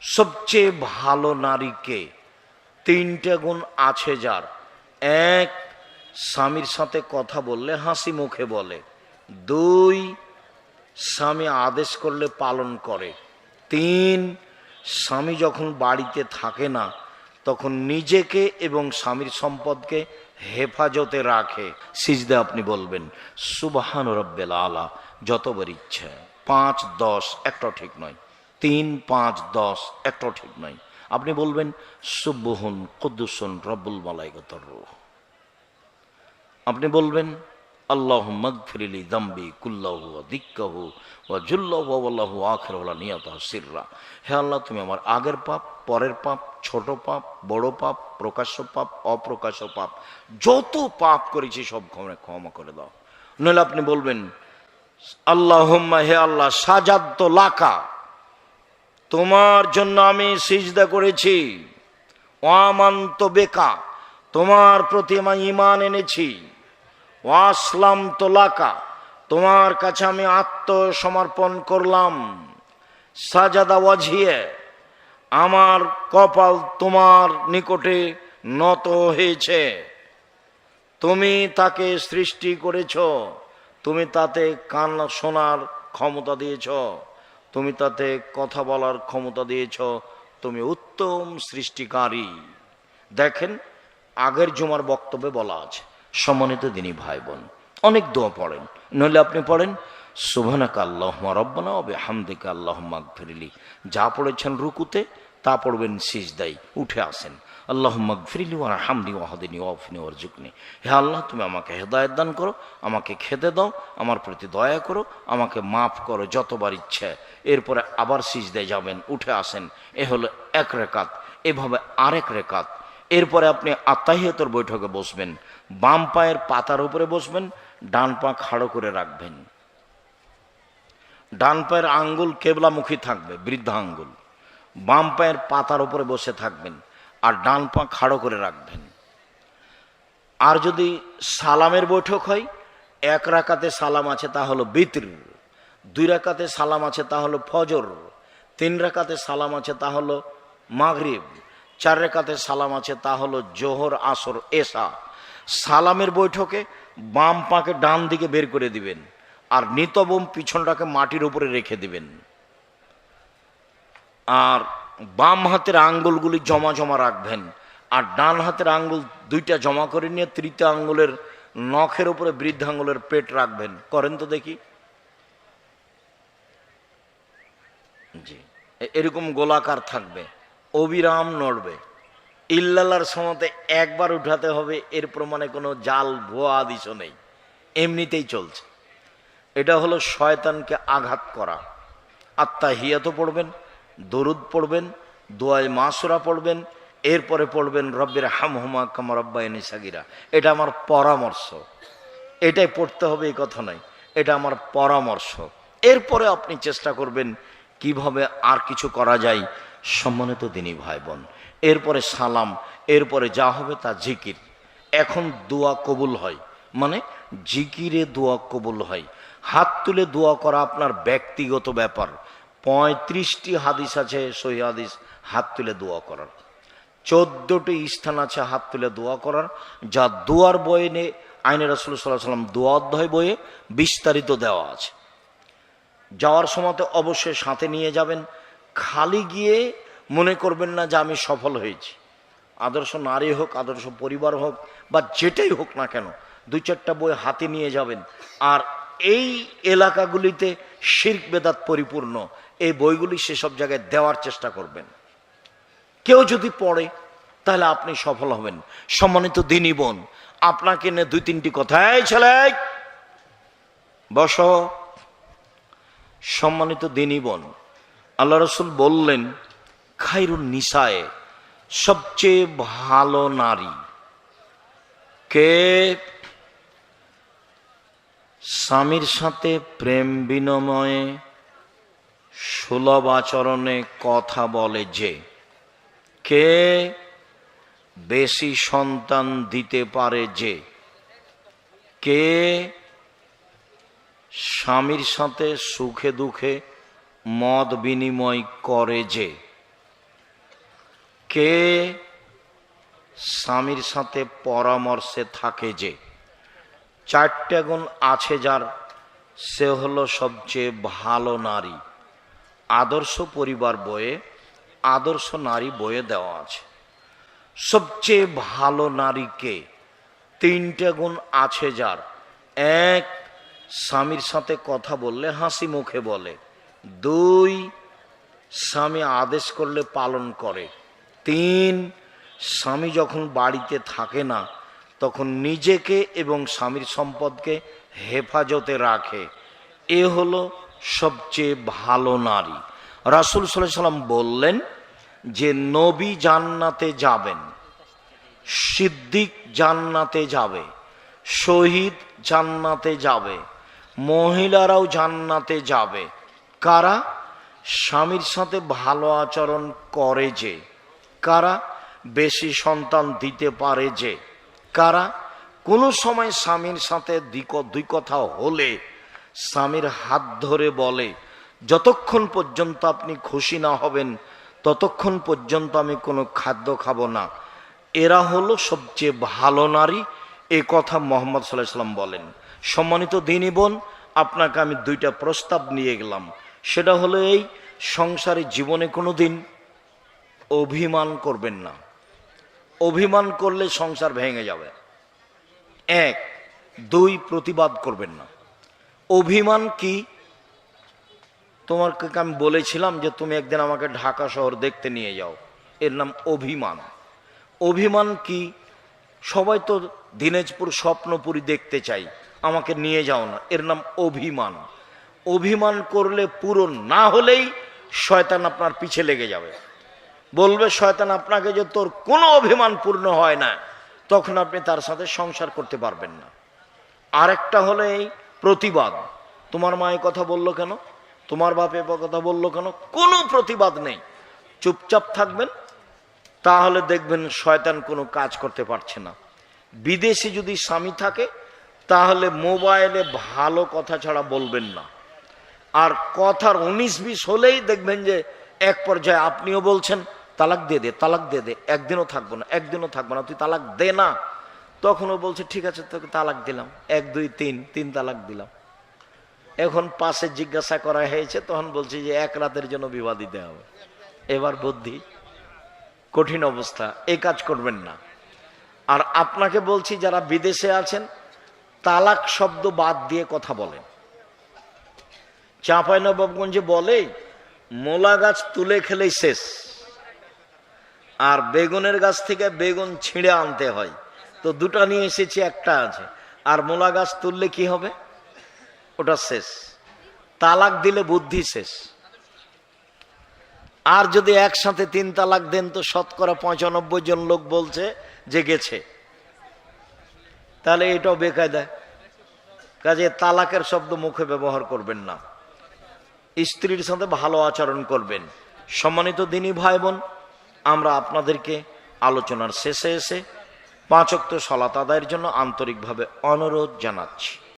সবচেয়ে ভালো নারীকে তিনটে গুণ আছে যার। এক, স্বামীর সাথে কথা বললে হাসি মুখে বলে। দুই, স্বামী আদেশ করলে পালন করে। তিন, স্বামী যখন বাড়িতে থাকে না, তখন নিজেকে এবং স্বামীর সম্পদকে হেফাজতে রাখে। সিজদে আপনি বলবেন, সুবাহান রব্বেল আলা যতবার ইচ্ছে। পাঁচ, দশ একটাও ঠিক নয়। তিন, পাঁচ, দশ একটাও ঠিক নয় আপনি বলবেন সুব্বহুন কুদ্দুসুন রব্বুল মালাইগতর রূহ। আপনি বলবেন আল্লাহ মগফিরিলি দম্বি কুল্লাহু দিক্কাহু ও জুল্লাহু আল্লাহু আখের নিয়ত সিররা। হে আল্লাহ, তুমি আমার আগের পাপ, পরের পাপ, ছোট পাপ, বড় পাপ, প্রকাশ্য পাপ, অপ্রকাশ্য পাপ, যত পাপ করেছি সব ক্ষমা ক্ষমা করে দাও। নইলে আপনি বলবেন আল্লাহ হে আল্লাহ, সাজাদ্দ লাকা তোমার জন্য আমি সিজদা করেছি। অমান্ত বেকা, তোমার প্রতি আমি ইমান এনেছি। ওয়াসলাম তোলাকা তোমার কাছে আমি আত্মসমর্পণ করলাম। সাজাদা ওয়াঝিয়ে আমার কপাল তোমার নিকটে নত হয়েছে। তুমি তাকে সৃষ্টি করেছ, তুমি তাতে কান্না শোনার ক্ষমতা দিয়েছ। তুমি তাতে কথা বলার ক্ষমতা দিয়েছ, তুমি উত্তম সৃষ্টিকারী। দেখেন, আগের জুমার বক্তব্যে বলা আছে, সম্মানিত দিনী ভাই বোন অনেক দোয়া পড়েন। নইলে আপনি পড়েন সুভানাকা আল্লাহ রব্বানা অবে হামদিকা আল্লাহ মাগফিরিলি যা পড়েছেন রুকুতে, তা পড়বেন সিজদাই উঠে আসেন। আল্লাহ মগফিরিলি ওয়ার হামদি ওয়াহদিনী ওয়াফিনী ওয়ারজুকনি হে আল্লাহ, তুমি আমাকে হেদায়ত দান করো, আমাকে খেতে দাও, আমার প্রতি দয়া করো, আমাকে মাফ করো যতবার ইচ্ছে। এরপরে আবার সিজদায় যাবেন, উঠে আসেন। এ হলো এক রেকাত এভাবে আরেক রেকাত এরপরে আপনি আত্মাহিয়তর বৈঠকে বসবেন, বাম পায়ের পাতার উপরে বসবেন, ডান পা খাড়ো করে রাখবেন। ডান পায়ের আঙ্গুল কেবলামুখী থাকবে বৃদ্ধা আঙ্গুল বাম পায়ের পাতার উপরে বসে থাকবেন। আর ডান পা খাড়ো করে রাখবেন। আর যদি সালামের বৈঠক হয়, এক রাকাতে সালাম আছে তা হলো বিত্র, দুই রাকাতে সালাম আছে তা হলো ফজর, তিন রাকাতে সালাম আছে তা হলো মাগরিব, চার রেখাতে সালাম আছে তা হলো জোহর, আসর এসা সালামের বৈঠকে বাম পাকে ডান দিকে বের করে দিবেন আর নিতবম পিছনটাকে মাটির উপরে রেখে দিবেন। আর বাম হাতের আঙ্গুলগুলি জমা জমা রাখবেন, আর ডান হাতের আঙ্গুল দুইটা জমা করে নিয়ে তৃতীয় আঙ্গুলের নখের উপরে বৃদ্ধ আঙ্গুলের পেট রাখবেন। করেন তো দেখি। জি এরকম গোলাকার থাকবে, অবিরাম নড়বে। ইল্লালার সময়তে একবার উঠাতে হবে, এর প্রমাণে কোনো জাল, ভুয়া আদিশও নেই। এমনিতেই চলছে। এটা হলো শয়তানকে আঘাত করা। আত্মা হিয়াত পড়বেন দরুদ পড়বেন, দোয়ায় মাসুরা পড়বেন, এরপরে পড়বেন, রব্বের হামহুমা কামার আব্বায়নি সাগিরা। এটা আমার পরামর্শ। এটাই পড়তে হবে, এই কথা নয়। এটা আমার পরামর্শ। এরপরে আপনি চেষ্টা করবেন কীভাবে আর কিছু করা যায়। সম্মানিত দিনী ভাই বোন এরপরে সালাম, এরপরে যা হবে তা জিকির। এখন দোয়া কবুল হয়। মানে জিকিরে দোয়া কবুল হয়। হাত তুলে দোয়া করা আপনার ব্যক্তিগত ব্যাপার। পঁয়ত্রিশটি হাদিস আছে, সহি হাদিস, হাত তুলে দোয়া করার। চোদ্দটি স্থান আছে হাত তুলে দোয়া করার, যা দোয়ার বইয়ে নে, আইনে রসুল সাল্লাহ সাল্লাম দোয়া অধ্যায় বইয়ে বিস্তারিত দেওয়া আছে। যাওয়ার সময় তো অবশ্যই সাথে নিয়ে যাবেন, খালি গিয়ে মনে করবেন না যে আমি সফল হয়েছি। আদর্শ নারী হোক, আদর্শ পরিবার হোক, বা যেটাই হোক না কেন, দুই চারটা বই হাতে নিয়ে যাবেন। আর এই এলাকাগুলিতে শির্ক বেদাত পরিপূর্ণ এই বইগুলি সেসব জায়গায় দেওয়ার চেষ্টা করবেন। কেউ যদি পড়ে, তাহলে আপনি সফল হবেন। সম্মানিত দিনী বোন, আপনাকে নিয়ে দুই তিনটি কথাই ছেলে, বস। সম্মানিত দিনী বোন, আল্লাহ রসুল বললেন, খাইরুন নিসায়ে, সবচেয়ে ভালো নারী। কে? স্বামীর সাথে প্রেম বিনিময়ে সুলভ আচরণে কথা বলে যে, কে বেশি সন্তান দিতে পারে যে, কে স্বামীর সাথে সুখে দুঃখে মত বিনিময় করে যে, কে স্বামীর সাথে পরামর্শে থাকে যে, চারটে গুণ আছে যার, সে হলো সবচেয়ে ভালো নারী। আদর্শ পরিবার বইয়ে আদর্শ নারী বইয়ে দেওয়া আছে। সবচেয়ে ভালো নারীকে তিনটে গুণ আছে যার। এক, স্বামীর সাথে কথা বললে হাসি মুখে বলে। দুই, স্বামী আদেশ করলে পালন করে। তিন, স্বামী যখন বাড়িতে থাকে না, তখন নিজেকে এবং স্বামীর সম্পদকে হেফাজতে রাখে। এ হলো সবচেয়ে ভালো নারী। রাসুল সাল্লাহ সাল্লাম বললেন যে, নবী জান্নাতে যাবেন, সিদ্দিক জান্নাতে যাবে, শহীদ জান্নাতে যাবে, মহিলারাও জান্নাতে যাবে। কারা? স্বামীর সাথে ভালো আচরণ করে যে, কারা? বেশি সন্তান দিতে পারে যে, কারা? কোনো সময় স্বামীর সাথে দিক- দুই কথা হলে স্বামীর হাত ধরে বলে, যতক্ষণ পর্যন্ত আপনি খুশি না হবেন, ততক্ষণ পর্যন্ত আমি কোনো খাদ্য খাব না। এরা হলো সবচেয়ে ভালো নারী, এ কথা মোহাম্মদ সাল্লাহ সাল্লাম বলেন। সম্মানিত দিনী বোন, আপনাকে আমি দুইটা প্রস্তাব নিয়ে গেলাম। সেটা হলো এই, সংসারে জীবনে কোনো দিন অভিমান করবেন না। অভিমান করলে সংসার ভেঙে যাবে। এক, দুই, প্রতিবাদ করবেন না। অভিমান কি? তোমাকে আমি বলেছিলাম যে তুমি একদিন আমাকে ঢাকা শহর দেখতে নিয়ে যাও? এর নাম অভিমান। অভিমান কি? সবাই তো দিনাজপুর স্বপ্নপুরী দেখতে চাই, আমাকে নিয়ে যাও না। এর নাম অভিমান। অভিমান করলে পূরণ না হলেই শয়তান আপনার পিছে লেগে যাবে। বলবে, শয়তান, আপনাকে যে তোর কোনো অভিমান পূর্ণ হয় না, তখন আপনি তার সাথে সংসার করতে পারবেন না। আরেকটা হলো এই প্রতিবাদ। তোমার মা এই কথা বলল কেন? তোমার বাপ কথা বলল কেন? কোনো প্রতিবাদ নেই। চুপচাপ থাকবেন, তাহলে দেখবেন শয়তান কোনো কাজ করতে পারছে না। বিদেশে যদি স্বামী থাকে, তাহলে মোবাইলে ভালো কথা ছাড়া বলবেন না। আর কথার উনিশ বিশ হলেই দেখবেন যে এক পর্যায়ে আপনিও বলছেন, তালাক দিয়ে দে, তালাক দিয়ে দে, একদিনও থাকব না, একদিনও থাকব না, তুই তালাক দে না। তখনও বলছে, ঠিক আছে, তোকে তালাক দিলাম। এক, দুই, তিন তিন তালাক দিলাম। এখন পাশে জিজ্ঞাসা করা হয়েছে, তখন বলছে যে এক রাতের জন্য বিবাহ দিতে হবে। এবার বুদ্ধি, কঠিন অবস্থা এই কাজ করবেন না। আর আপনাকে বলছি, যারা বিদেশে আছেন, তালাক শব্দ বাদ দিয়ে কথা বলেন। চাঁপাই নবাবগঞ্জে বলে, মোলা গাছ তুলে খেলেই শেষ, আর বেগুনের গাছ থেকে বেগুন ছিঁড়ে আনতে হয়। তো দুটা নিয়ে এসেছি, একটা আছে। আর মোলা গাছ তুললে কি হবে? ওটা শেষ। তালাক দিলে বুদ্ধি শেষ। আর যদি একসাথে তিন তালাক দেন তো শতকরা পঁচানব্বই জন লোক বলছে যে গেছে। তাহলে এটাও বেকায়দা কাজে তালাকের শব্দ মুখে ব্যবহার করবেন না। স্ত্রীর সাথে ভালো আচরণ করবেন। সম্মানিত দিনী ভাই বোন, আমরা আপনাদেরকে আলোচনার শেষে এসে পাঁচক্ত সলাত আদায়ের জন্য আন্তরিকভাবে অনুরোধ জানাচ্ছি।